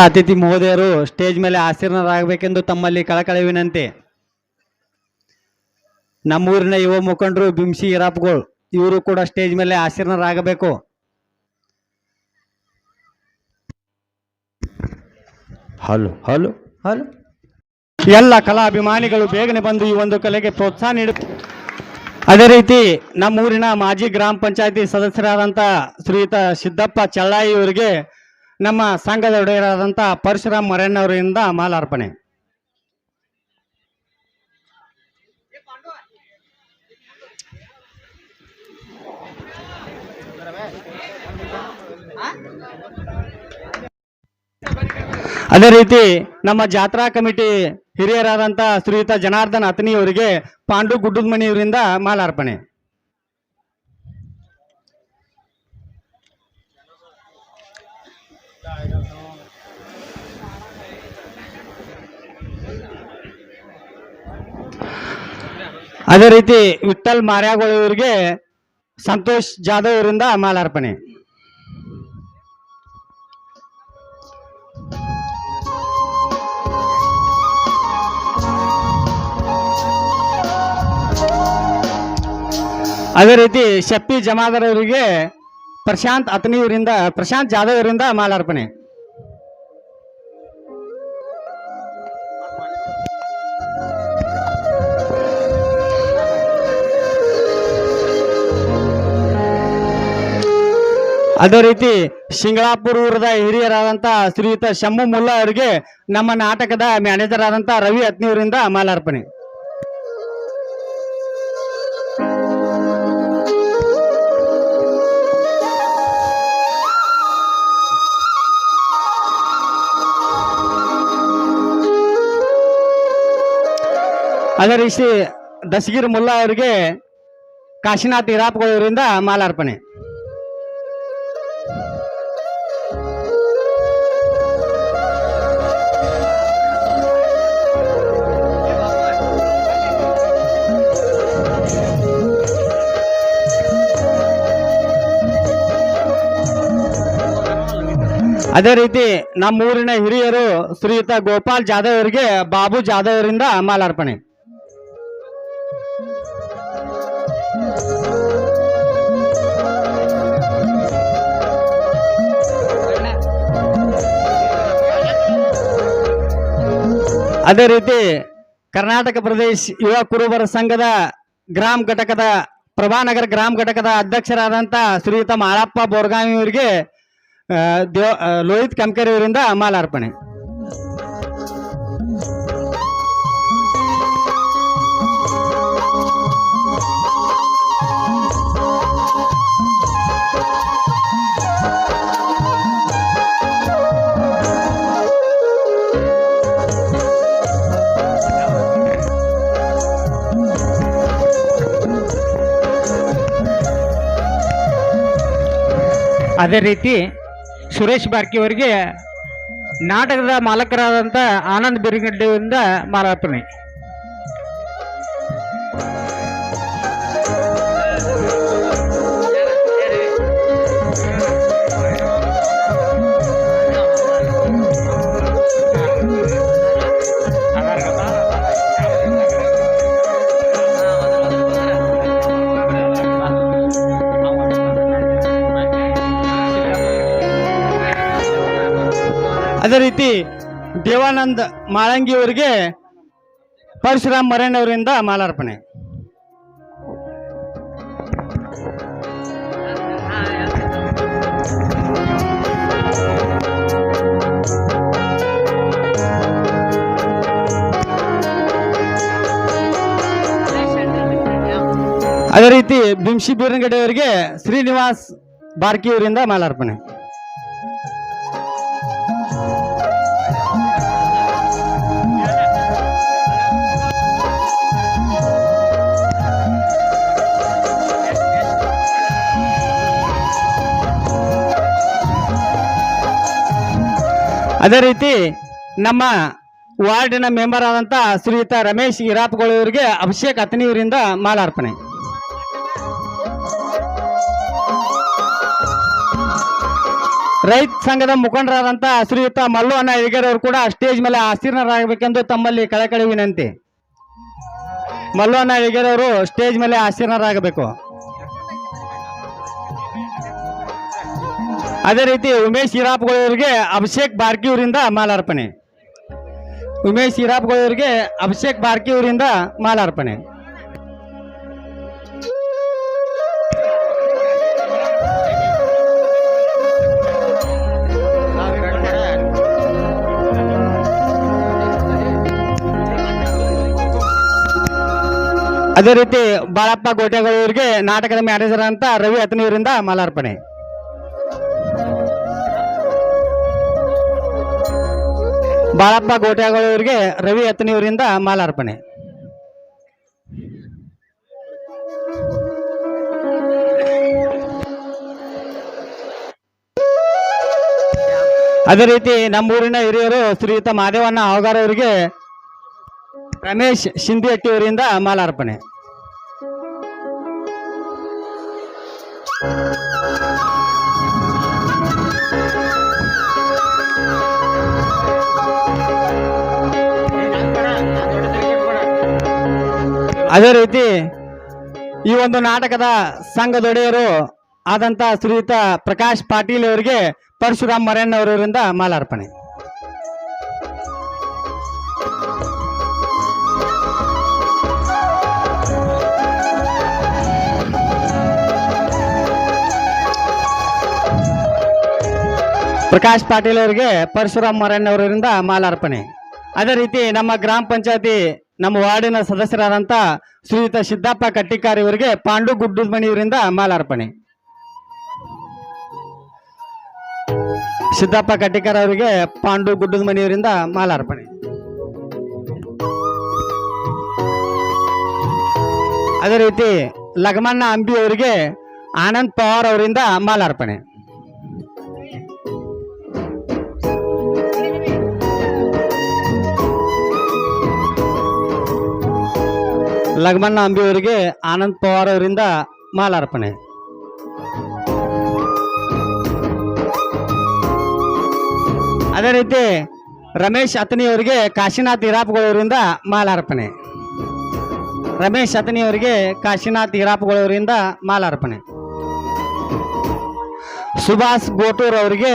ಅತಿಥಿ ಮಹೋದಯರು ಸ್ಟೇಜ್ ಮೇಲೆ ಆಶೀರ್ವಾದರಾಗಬೇಕೆಂದು ತಮ್ಮಲ್ಲಿ ಕಳಕಳ ವಿನಂತಿ ನಮ್ಮೂರಿನ ಯುವ ಮುಖಂಡರು ಬಿಂಸಿ ಇರಾಪ್ಗಳು ಇವರು ಕೂಡ ಸ್ಟೇಜ್ ಮೇಲೆ ಆಸೀನರಾಗಬೇಕು. Hello hello. ಹಲೋ. ಎಲ್ಲ ಕಲಾಭಿಮಾನಿಗಳು ಬೇಗನೆ ಬಂದು ಈ ಒಂದು ಕಲೆಗೆ ಪ್ರೋತ್ಸಾಹ ನೀಡ ಅದೇ ರೀತಿ ನಮ್ಮೂರಿನ ಮಾಜಿ ಗ್ರಾಮ ಪಂಚಾಯತಿ ಸದಸ್ಯರಾದಂಥ ಶ್ರೀಯುತ ಸಿದ್ದಪ್ಪ ಚಳ್ಳಾಯಿ ಇವರಿಗೆ ನಮ್ಮ ಸಂಘದ ಒಡೆಯರಾದಂಥ ಪರಶುರಾಮ್ ಮರಣ್ಣವರಿಂದ ಮಾಲಾರ್ಪಣೆ. ಅದೇ ರೀತಿ ನಮ್ಮ ಜಾತ್ರಾ ಕಮಿಟಿ ಹಿರಿಯರಾದಂಥ ಶ್ರೀಯುತ ಜನಾರ್ದನ್ ಅತನಿ ಅವರಿಗೆ ಪಾಂಡು ಗುಡ್ಡದಮಣಿ ಇವರಿಂದ ಮಾಲಾರ್ಪಣೆ. ಅದೇ ರೀತಿ ವಿಠಲ್ ಮಾರ್ಯಾಗೋಳ ಇವರಿಗೆ ಸಂತೋಷ್ ಜಾಧವ್ ಇವರಿಂದ ಮಾಲಾರ್ಪಣೆ. ಅದೇ ರೀತಿ ಶಪ್ಪಿ ಜಮಾದಾರ್ ಅವರಿಗೆ ಪ್ರಶಾಂತ್ ಅತನಿಯವರಿಂದ ಪ್ರಶಾಂತ್ ಜಾಧವ್ ಅವರಿಂದ ಮಾಲಾರ್ಪಣೆ. ಅದೇ ರೀತಿ ಶಿಂಗಳಾಪುರ ಊರದ ಹಿರಿಯರಾದಂಥ ಶ್ರೀಯುತ ಶಂಭು ಮುಲ್ಲಾ ಅವರಿಗೆ ನಮ್ಮ ನಾಟಕದ ಮ್ಯಾನೇಜರ್ ಆದಂಥ ರವಿ ಅತ್ನಿಯವರಿಂದ ಮಾಲಾರ್ಪಣೆ. ಅದೇ ರೀತಿ ದಸಗಿರ್ ಮುಲ್ಲಾ ಅವರಿಗೆ ಕಾಶಿನಾಥ್ ಇರಾಪ್ಗಳವರಿಂದ ಮಾಲಾರ್ಪಣೆ. ಅದೇ ರೀತಿ ನಮ್ಮೂರಿನ ಹಿರಿಯರು ಶ್ರೀಯುತ ಗೋಪಾಲ್ ಜಾಧವ್ ಅವರಿಗೆ ಬಾಬು ಜಾಧವ್ ಅವರಿಂದ ಮಾಲಾರ್ಪಣೆ. ಅದೇ ರೀತಿ ಕರ್ನಾಟಕ ಪ್ರದೇಶ ಯುವ ಕುರುಬರ ಸಂಘದ ಗ್ರಾಮ ಘಟಕದ ಪ್ರಭಾನಗರ ಗ್ರಾಮ ಘಟಕದ ಅಧ್ಯಕ್ಷರಾದಂಥ ಶ್ರೀಯುತ ಮಾಳಪ್ಪ ಬೋರ್ಗಾಮಿ ಅವರಿಗೆ ಆ, ದೇವ ಆ, ಲೋಹಿತ್ ಕಮ್ಕರಿ ಅವರಿಂದ ಮಾಲಾರ್ಪಣೆ ಅದೇ ರೀತಿ ಸುರೇಶ್ ಬಾರ್ಕಿ ಅವರಿಗೆ ನಾಟಕದ ಮಾಲಕರಾದಂಥ ಆನಂದ್ ಬಿರಿಗಡ್ಡೆಯಿಂದ ಮಾಲಾರ್ಪಣೆ. ಅದೇ ರೀತಿ ದೇವಾನಂದ ಮಾಳಂಗಿಯವರಿಗೆ ಪರಶುರಾಮ್ ಮರಣ್ಣ ಅವರಿಂದ ಮಾಲಾರ್ಪಣೆ. ಅದೇ ರೀತಿ ಬಿಂಶಿ ಬೀರಂಗಡೆಯವರಿಗೆ ಶ್ರೀನಿವಾಸ್ ಬಾರ್ಕಿಯವರಿಂದ ಮಾಲಾರ್ಪಣೆ. ಅದೇ ರೀತಿ ನಮ್ಮ ವಾರ್ಡಿನ ಮೆಂಬರ್ ಆದಂತ ಶ್ರೀಯುತ ರಮೇಶ್ ಇವರಿಗೆ ಅಭಿಷೇಕ್ ಅತನಿಯವರಿಂದ ಮಾಲಾರ್ಪಣೆ. ರೈತ ಸಂಘದ ಮುಖಂಡರಾದಂತ ಶ್ರೀಯುತ ಮಲ್ಲು ಅಣ್ಣ ಅವರು ಕೂಡ ಸ್ಟೇಜ್ ಮೇಲೆ ಆಸೀರ್ಣರಾಗಬೇಕೆಂದು ತಮ್ಮಲ್ಲಿ ಕಳಕಳಿ ವಿನಂತಿ. ಮಲ್ಲು ಅಣ್ಣ ಅವರು ಸ್ಟೇಜ್ ಮೇಲೆ ಆಸೀನರಾಗಬೇಕು ಅದೇ ರೀತಿ ಉಮೇಶ್ ಹಿರಾಪ್ಗಳವರಿಗೆ ಅಭಿಷೇಕ್ ಬಾರ್ಕಿ ಅವರಿಂದ ಮಾಲಾರ್ಪಣೆ. ಉಮೇಶ್ ಹಿರಾಪ್ಗಳವರಿಗೆ ಅಭಿಷೇಕ್ ಬಾರ್ಕಿ ಅವರಿಂದ ಮಾಲಾರ್ಪಣೆ. ಅದೇ ರೀತಿ ಬಾಳಪ್ಪ ಗೋಟೆಗಳವರಿಗೆ ನಾಟಕದ ಮ್ಯಾನೇಜರ್ ಅಂತ ರವಿ ಅತ್ನಿಯವರಿಂದ ಮಾಲಾರ್ಪಣೆ. ಬಾಳಪ್ಪ ಗೋಟೆಗಳವರಿಗೆ ರವಿ ಅತನಿಯವರಿಂದ ಮಾಲಾರ್ಪಣೆ. ಅದೇ ರೀತಿ ನಮ್ಮೂರಿನ ಹಿರಿಯರು ಶ್ರೀಯುತ ಮಾದೇವಣ್ಣ ಅವಗಾರವರಿಗೆ ರಮೇಶ್ ಶಿಂದಿಹಟ್ಟಿ ಅವರಿಂದ ಮಾಲಾರ್ಪಣೆ. ಅದೇ ರೀತಿ ಈ ಒಂದು ನಾಟಕದ ಸಂಘದೊಡೆಯರು ಆದಂತ ಶ್ರೀಯುತ ಪ್ರಕಾಶ್ ಪಾಟೀಲ್ ಅವರಿಗೆ ಪರಶುರಾಮ್ ಮರಣ್ಣ ಅವರಿಂದ ಮಾಲಾರ್ಪಣೆ. ಪ್ರಕಾಶ್ ಪಾಟೀಲ್ ಅವರಿಗೆ ಪರಶುರಾಮ್ ಮರಣ್ಣ ಅವರಿಂದ ಮಾಲಾರ್ಪಣೆ. ಅದೇ ರೀತಿ ನಮ್ಮ ಗ್ರಾಮ ಪಂಚಾಯತಿ ನಮ್ಮ ವಾರ್ಡಿನ ಸದಸ್ಯರಾದಂಥ ಶ್ರೀಯುತ ಸಿದ್ದಪ್ಪ ಕಟ್ಟಿಕಾರ್ ಇವರಿಗೆ ಪಾಂಡು ಗುಡ್ಡದ ಇವರಿಂದ ಮಾಲಾರ್ಪಣೆ. ಸಿದ್ದಪ್ಪ ಕಟ್ಟಿಕಾರ್ ಅವರಿಗೆ ಪಾಂಡು ಗುಡ್ಡದ ಇವರಿಂದ ಮಾಲಾರ್ಪಣೆ. ಅದೇ ರೀತಿ ಲಗಮಣ್ಣ ಅಂಬಿ ಅವರಿಗೆ ಆನಂದ್ ಪವಾರ್ ಅವರಿಂದ ಮಾಲಾರ್ಪಣೆ. ಲಗಮಣ್ಣ ಅಂಬಿಯವರಿಗೆ ಆನಂದ್ ಪವಾರ್ ಅವರಿಂದ ಮಾಲಾರ್ಪಣೆ. ಅದೇ ರೀತಿ ರಮೇಶ್ ಅತನಿಯವರಿಗೆ ಕಾಶಿನಾಥ್ ಹಿರಾಪ್ಗಳವರಿಂದ ಮಾಲಾರ್ಪಣೆ. ರಮೇಶ್ ಅತನಿಯವರಿಗೆ ಕಾಶಿನಾಥ್ ಹಿರಾಪ್ಗಳವರಿಂದ ಮಾಲಾರ್ಪಣೆ. ಸುಭಾಷ್ ಗೋಟೂರ್ ಅವರಿಗೆ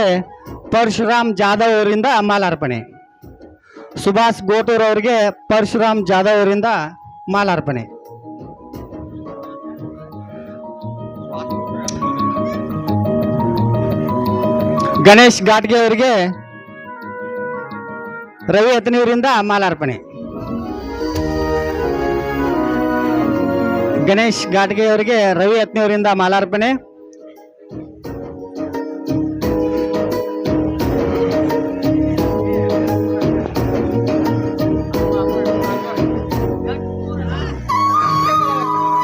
ಪರಶುರಾಮ್ ಜಾಧವ್ ಅವರಿಂದ ಮಾಲಾರ್ಪಣೆ. ಸುಭಾಷ್ ಗೋಟೂರ್ ಅವರಿಗೆ ಪರಶುರಾಮ್ ಜಾಧವ್ ಅವರಿಂದ ಮಾಲಾರ್ಪಣೆ. ಗಣೇಶ್ ಘಾಟ್ಗೆ ಅವರಿಗೆ ರವಿ ಅತನಿಯವರಿಂದ ಮಾಲಾರ್ಪಣೆ. ಗಣೇಶ್ ಘಾಟ್ಗೆ ಅವರಿಗೆ ರವಿ ಅತ್ನಿಯವರಿಂದ ಮಾಲಾರ್ಪಣೆ.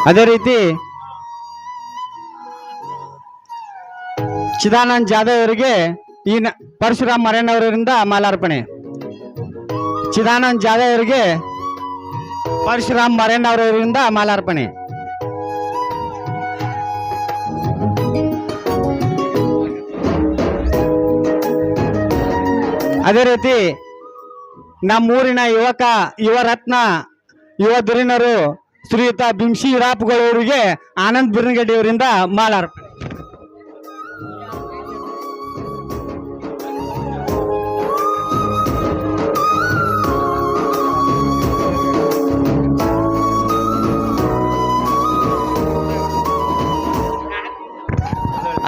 ಅದೇ ರೀತಿ ಚಿದಾನಂದ್ ಜಾಧವ್ ಅವರಿಗೆ ಈ ಪರಶುರಾಮ್ ಮರಣ್ಣ ಅವರಿಂದ ಮಾಲಾರ್ಪಣೆ. ಚಿದಾನಂದ್ ಜಾಧವ್ ಅವರಿಗೆ ಪರಶುರಾಮ್ ಮರಣ್ಣ ಅವರಿಂದ ಮಾಲಾರ್ಪಣೆ. ಅದೇ ರೀತಿ ನಮ್ಮೂರಿನ ಯುವಕ, ಯುವರತ್ನ, ಯುವ ಧುರೀಣರು ಶ್ರೀಯುತ ಬಿಂಶಿ ರಾಪ್ಗಳವರಿಗೆ ಆನಂದ್ ಬಿರ್ನಗಡ್ಡಿ ಅವರಿಂದ ಮಾಲಾರ್ಪಣೆ.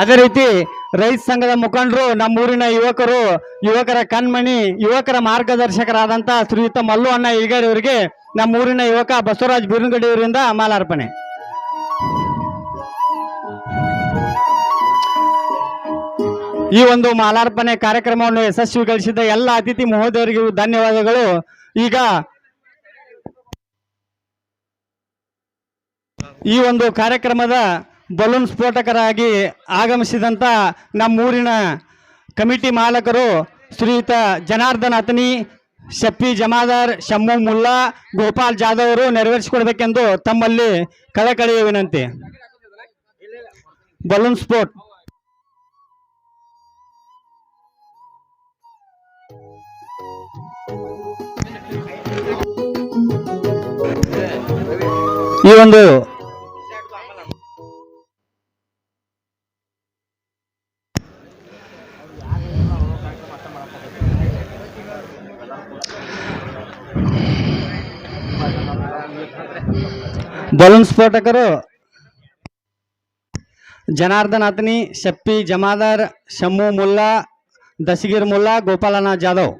ಅದೇ ರೀತಿ ರೈತ ಸಂಘದ ಮುಖಂಡರು, ನಮ್ಮೂರಿನ ಯುವಕರು, ಯುವಕರ ಕಣ್ಮಣಿ, ಯುವಕರ ಮಾರ್ಗದರ್ಶಕರಾದಂತ ಶ್ರೀಯುತ ಮಲ್ಲು ಅಣ್ಣ ಈಗಡಿ ಅವರಿಗೆ ನಮ್ಮೂರಿನ ಯುವಕ ಬಸವರಾಜ್ ಬೀರನಗಡಿ ಅವರಿಂದ ಮಾಲಾರ್ಪಣೆ. ಈ ಒಂದು ಮಾಲಾರ್ಪಣೆ ಕಾರ್ಯಕ್ರಮವನ್ನು ಯಶಸ್ವಿಗೊಳಿಸಿದ ಎಲ್ಲ ಅತಿಥಿ ಮಹೋದಯರಿಗೂ ಧನ್ಯವಾದಗಳು. ಈಗ ಈ ಒಂದು ಕಾರ್ಯಕ್ರಮದ ಬಲೂನ್ ಸ್ಫೋಟಕರಾಗಿ ಆಗಮಿಸಿದಂಥ ನಮ್ಮೂರಿನ ಕಮಿಟಿ ಮಾಲಕರು ಶ್ರೀಯುತ ಜನಾರ್ದನ್ ಅತನಿ ಶಪ್ಪಿ ಜಮಾದಾರ್, ಶಮ್ಮು ಮುಲ್ಲಾ, ಗೋಪಾಲ್ ಜಾಧವ್ ಅವರು ನೆರವೇರಿಸಿಕೊಡ್ಬೇಕೆಂದು ತಮ್ಮಲ್ಲಿ ಕಳೆಯ ವಿನಂತಿ. Balloon sport. ಈ ಒಂದು ಬಲೂನ್ ಸ್ಫೋಟಕರು. ಜನಾರ್ದನ್ ಅತ್ನಿ ಶಪ್ಪಿ ಜಮಾದಾರ್, ಶಮ್ಮು ಮುಲ್ಲಾ, ದಸಗಿರ್ ಮುಲ್ಲಾ ಗೋಪಾಲನಾಥ್ ಜಾಧವ್.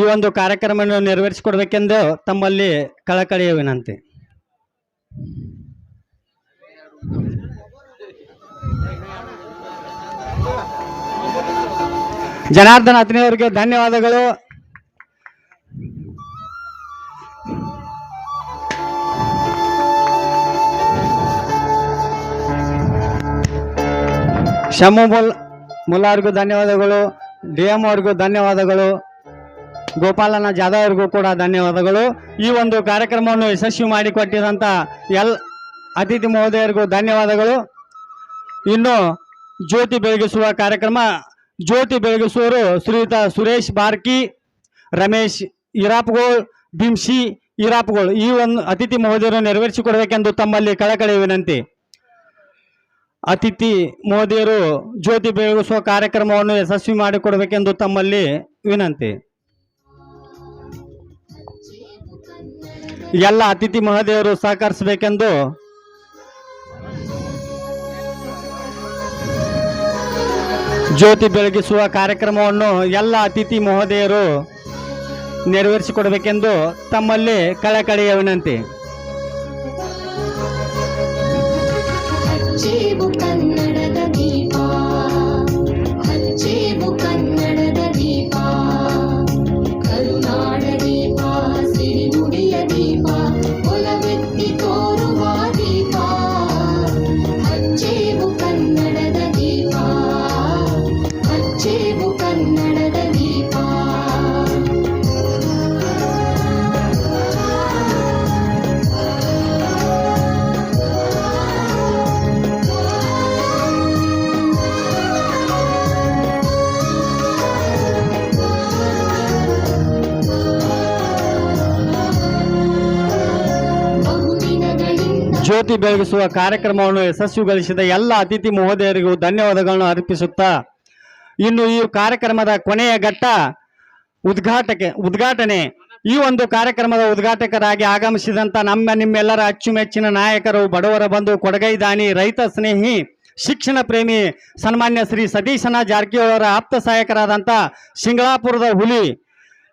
ಈ ಒಂದು ಕಾರ್ಯಕ್ರಮವನ್ನು ನೆರವೇರಿಸಿಕೊಡ್ಬೇಕೆಂದು ತಮ್ಮಲ್ಲಿ ಕಳಕಳಿಯ ವಿನಂತಿ. ಜನಾರ್ದನ್ ಅತ್ನಿ ಅವರಿಗೆ ಧನ್ಯವಾದಗಳು. ಶಮ್ಮು ಮುಲ್ಲಾರ್ಗೂ ಧನ್ಯವಾದಗಳು ಡಿ ಎಂ ಅವ್ರಿಗೂ ಧನ್ಯವಾದಗಳು ಗೋಪಾಲನ ಜಾಧವ್ ಅವ್ರಿಗೂ ಕೂಡ ಧನ್ಯವಾದಗಳು. ಈ ಒಂದು ಕಾರ್ಯಕ್ರಮವನ್ನು ಯಶಸ್ವಿ ಮಾಡಿಕೊಟ್ಟಿದಂಥ ಎಲ್ ಅತಿಥಿ ಮಹೋದಯರಿಗೂ ಧನ್ಯವಾದಗಳು. ಇನ್ನು ಜ್ಯೋತಿ ಬೆಳಗಿಸುವ ಕಾರ್ಯಕ್ರಮ, ಜ್ಯೋತಿ ಬೆಳಗಿಸುವವರು ಶ್ರೀಯುತ ಸುರೇಶ್ ಬಾರ್ಕಿ, ರಮೇಶ್ ಇರಾಪ್ಗೋಳ್, ಭೀಮ್ಸಿ ಇರಾಪ್ಗೋಳ್. ಈ ಒಂದು ಅತಿಥಿ ಮಹೋದಯರು ನೆರವೇರಿಸಿಕೊಡಬೇಕೆಂದು ತಮ್ಮಲ್ಲಿ ಕಳಕಳಿ ವಿನಂತಿ. ಅತಿಥಿ ಮೋದಿಯರು ಜ್ಯೋತಿ ಬೆಳಗಿಸುವ ಕಾರ್ಯಕ್ರಮವನ್ನು ಯಶಸ್ವಿ ಮಾಡಿಕೊಡಬೇಕೆಂದು ತಮ್ಮಲ್ಲಿ ವಿನಂತಿ. ಎಲ್ಲ ಅತಿಥಿ ಮಹೋದಯರು ಸಹಕರಿಸಬೇಕೆಂದು ಜ್ಯೋತಿ ಬೆಳಗಿಸುವ ಕಾರ್ಯಕ್ರಮವನ್ನು ಎಲ್ಲ ಅತಿಥಿ ಮಹೋದಯರು ನೆರವೇರಿಸಿಕೊಡಬೇಕೆಂದು ತಮ್ಮಲ್ಲಿ ಕಳಕಳಿಯ ವಿನಂತಿ. 记不肯 ಜ್ಯೋತಿ ಬೆಳಗಿಸುವ ಕಾರ್ಯಕ್ರಮವನ್ನು ಯಶಸ್ವಿಗೊಳಿಸಿದ ಎಲ್ಲ ಅತಿಥಿ ಮಹೋದಯರಿಗೂ ಧನ್ಯವಾದಗಳನ್ನು ಅರ್ಪಿಸುತ್ತಾ ಇನ್ನು ಈ ಕಾರ್ಯಕ್ರಮದ ಕೊನೆಯ ಘಟ್ಟ ಉದ್ಘಾಟಕ, ಉದ್ಘಾಟನೆ. ಈ ಒಂದು ಕಾರ್ಯಕ್ರಮದ ಉದ್ಘಾಟಕರಾಗಿ ಆಗಮಿಸಿದಂತ ನಮ್ಮ ನಿಮ್ಮೆಲ್ಲರ ಅಚ್ಚುಮೆಚ್ಚಿನ ನಾಯಕರು, ಬಡವರ ಬಂಧು, ಕೊಡಗೈ ದಾನಿ, ರೈತ ಸ್ನೇಹಿ, ಶಿಕ್ಷಣ ಪ್ರೇಮಿ, ಸನ್ಮಾನ್ಯ ಶ್ರೀ ಸತೀಶನ ಜಾರಕಿಹೊಳಿ ಆಪ್ತ ಸಹಾಯಕರಾದಂಥ ಸಿಂಗಳಾಪುರದ ಹುಲಿ,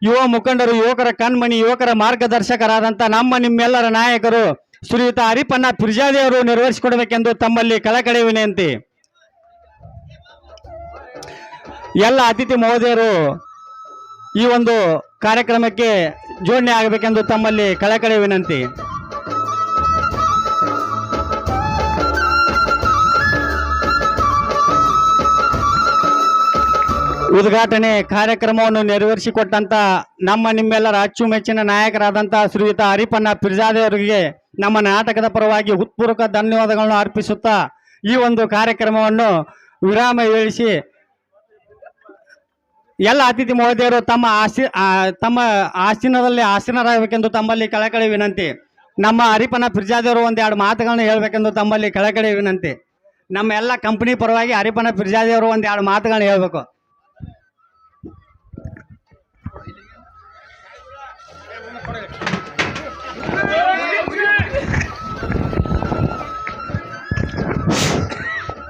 ಯುವ ಮುಖಂಡರು, ಯುವಕರ ಕಣ್ಮಣಿ, ಯುವಕರ ಮಾರ್ಗದರ್ಶಕರಾದಂಥ ನಮ್ಮ ನಿಮ್ಮೆಲ್ಲರ ನಾಯಕರು ಶ್ರೀಯುತ ಹರಿಪನ್ನ ಪಿರ್ಜಾದಿ ಅವರು ನೆರವೇರಿಸಿಕೊಡಬೇಕೆಂದು ತಮ್ಮಲ್ಲಿ ಕಳಕಳಿ ವಿನಂತಿ. ಎಲ್ಲ ಅತಿಥಿ ಮಹೋದಯರು ಈ ಒಂದು ಕಾರ್ಯಕ್ರಮಕ್ಕೆ ಜೋಡಣೆ ಆಗಬೇಕೆಂದು ತಮ್ಮಲ್ಲಿ ಕಳಕಳಿ ವಿನಂತಿ. ಉದ್ಘಾಟನೆ ಕಾರ್ಯಕ್ರಮವನ್ನು ನೆರವೇರಿಸಿಕೊಟ್ಟಂತ ನಮ್ಮ ನಿಮ್ಮೆಲ್ಲರ ಅಚ್ಚುಮೆಚ್ಚಿನ ನಾಯಕರಾದಂಥ ಶ್ರೀಯುತ ಹರಿಪನ್ನ ಪಿರ್ಜಾದೆ ಅವರಿಗೆ ನಮ್ಮ ನಾಟಕದ ಪರವಾಗಿ ಹೃತ್ಪೂರ್ವಕ ಧನ್ಯವಾದಗಳನ್ನು ಅರ್ಪಿಸುತ್ತಾ ಈ ಒಂದು ಕಾರ್ಯಕ್ರಮವನ್ನು ವಿರಾಮ ಇಳಿಸಿ ಎಲ್ಲ ಅತಿಥಿ ಮಹೋದಯರು ತಮ್ಮ ಆಸಿ ತಮ್ಮ ಆಸೀನದಲ್ಲಿ ಆಸೀನರಾಗಬೇಕೆಂದು ತಮ್ಮಲ್ಲಿ ಕಳಕಳಿ ವಿನಂತಿ. ನಮ್ಮ ಹರಿಪನ ಪಿರ್ಜಾದೇವರು ಒಂದೆರಡು ಮಾತುಗಳನ್ನು ಹೇಳಬೇಕೆಂದು ತಮ್ಮಲ್ಲಿ ಕಳಕಳಿ ವಿನಂತಿ. ನಮ್ಮ ಎಲ್ಲ ಕಂಪನಿ ಪರವಾಗಿ ಹರಿಪನ ಪಿರ್ಜಾದೇವರು ಒಂದೆರಡು ಮಾತುಗಳನ್ನ ಹೇಳಬೇಕು.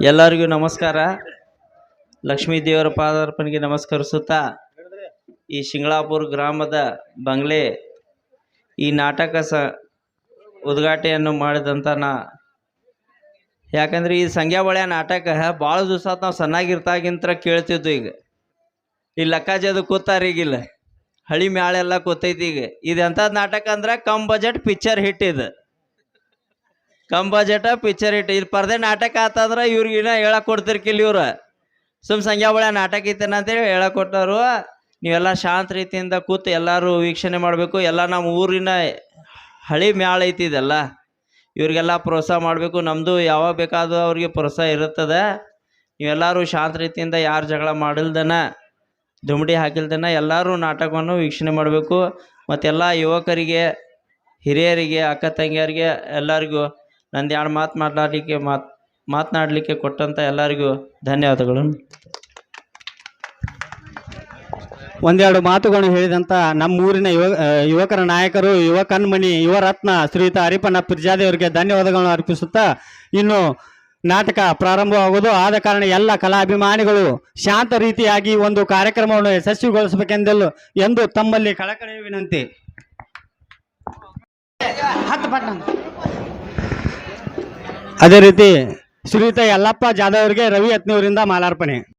ಎಲ್ಲರಿಗೂ ನಮಸ್ಕಾರ. ಲಕ್ಷ್ಮೀ ದೇವರ ಪಾದಾರ್ಪಣೆಗೆ ನಮಸ್ಕರಿಸುತ್ತಾ ಈ ಶಿಂಗಳಾಪುರ ಗ್ರಾಮದ ಬಂಗ್ಲೆ ಈ ನಾಟಕ ಸ ಉದ್ಘಾಟನೆಯನ್ನು ಮಾಡಿದಂಥ ನಾ. ಯಾಕಂದ್ರೆ ಈ ಸಂಗ್ಯಾಬಳ್ಯ ನಾಟಕ ಭಾಳ ದಿವಸ ನಾವು ಸಣ್ಣಾಗಿರ್ತಾಗಿಂತ ಕೇಳ್ತಿದ್ವು ಈಗ. ಈ ಲಕ್ಕಾಜದು ಕೂತಾರ ಈಗಿಲ್ಲ. ಹಳಿ ಮ್ಯಾಳೆಲ್ಲ ಕೂತೈತಿ ಈಗ. ಇದು ಎಂಥದ್ದು ನಾಟಕ ಅಂದ್ರೆ ಕಮ್ ಬಜೆಟ್ ಪಿಕ್ಚರ್ ಹಿಟ್ ಇದು. ಕಮ್ ಬಜೆಟ ಪಿಕ್ಚರ್ ಹಿಟ್. ಇದು ಪರ್ದೆ ನಾಟಕ ಆತಂದ್ರೆ ಇವ್ರಿಗೆ ಇನ್ನ ಹೇಳಕ್ ಕೊಡ್ತಿರ್ಕಿಲ್ಲ ಇವ್ರು. ಸುಮ್ ಸಂಗ್ಯಾಬಳ್ಯ ನಾಟಕ ಇತ್ತೇನಂತೇಳಿ ಅಂತೇಳಿ ಹೇಳಕ್ ಕೊಟ್ಟರು ನೀವೆಲ್ಲ ಶಾಂತ ರೀತಿಯಿಂದ ಕೂತು ಎಲ್ಲರೂ ವೀಕ್ಷಣೆ ಮಾಡಬೇಕು. ಎಲ್ಲ ನಮ್ಮ ಊರಿನ ಹಳಿ ಮ್ಯಾಳ ಐತಿ ಇದೆಲ್ಲ. ಇವ್ರಿಗೆಲ್ಲ ಪ್ರೋತ್ಸಾಹ ಮಾಡಬೇಕು. ನಮ್ಮದು ಯಾವಾಗ ಬೇಕಾದರೂ ಅವ್ರಿಗೆ ಪ್ರೋತ್ಸಾಹ ಇರುತ್ತದೆ. ನೀವೆಲ್ಲರೂ ಶಾಂತ ರೀತಿಯಿಂದ ಯಾರು ಜಗಳ ಮಾಡಿಲ್ದನ ದುಮಡಿ ಹಾಕಿಲ್ದನ ಎಲ್ಲರೂ ನಾಟಕವನ್ನು ವೀಕ್ಷಣೆ ಮಾಡಬೇಕು. ಮತ್ತೆಲ್ಲ ಯುವಕರಿಗೆ, ಹಿರಿಯರಿಗೆ, ಅಕ್ಕ ತಂಗಿಯರಿಗೆ ಎಲ್ಲರಿಗೂ ನಂದು ಎರಡು ಮಾತು ಮಾತಾಡಲಿಕ್ಕೆ ಮಾತ್, ಮಾತನಾಡಲಿಕ್ಕೆ ಕೊಟ್ಟಂಥ ಎಲ್ಲರಿಗೂ ಧನ್ಯವಾದಗಳು. ಒಂದೆರಡು ಮಾತುಗಳನ್ನು ಹೇಳಿದಂತ ನಮ್ಮೂರಿನ ಯುವ ಯುವಕರ ನಾಯಕರು ಯುವ ಕಣ್ಮಣಿ, ಯುವ ರತ್ನ ಶ್ರೀಯುತ ಹರಿಪಣ್ಣ ಪಿರ್ಜಾದೇವರಿಗೆ ಧನ್ಯವಾದಗಳನ್ನು ಅರ್ಪಿಸುತ್ತಾ ಇನ್ನು ನಾಟಕ ಪ್ರಾರಂಭವಾಗುವುದು ಆದ ಕಾರಣ ಎಲ್ಲ ಕಲಾಭಿಮಾನಿಗಳು ಶಾಂತ ರೀತಿಯಾಗಿ ಒಂದು ಕಾರ್ಯಕ್ರಮವನ್ನು ಯಶಸ್ವಿಗೊಳಿಸಬೇಕೆಂದೆಲ್ಲ ಎಂದು ತಮ್ಮಲ್ಲಿ ಕಳಕಳಿಯ ವಿನಂತಿ. ಅದೇ ರೀತಿ ಶ್ರೀಯುತ ಯಲ್ಲಪ್ಪ ಜಾಧವ್ ಅವರಿಗೆ ರವಿ ಯತ್ನಿಯವರಿಂದ ಮಾಲಾರ್ಪಣೆ.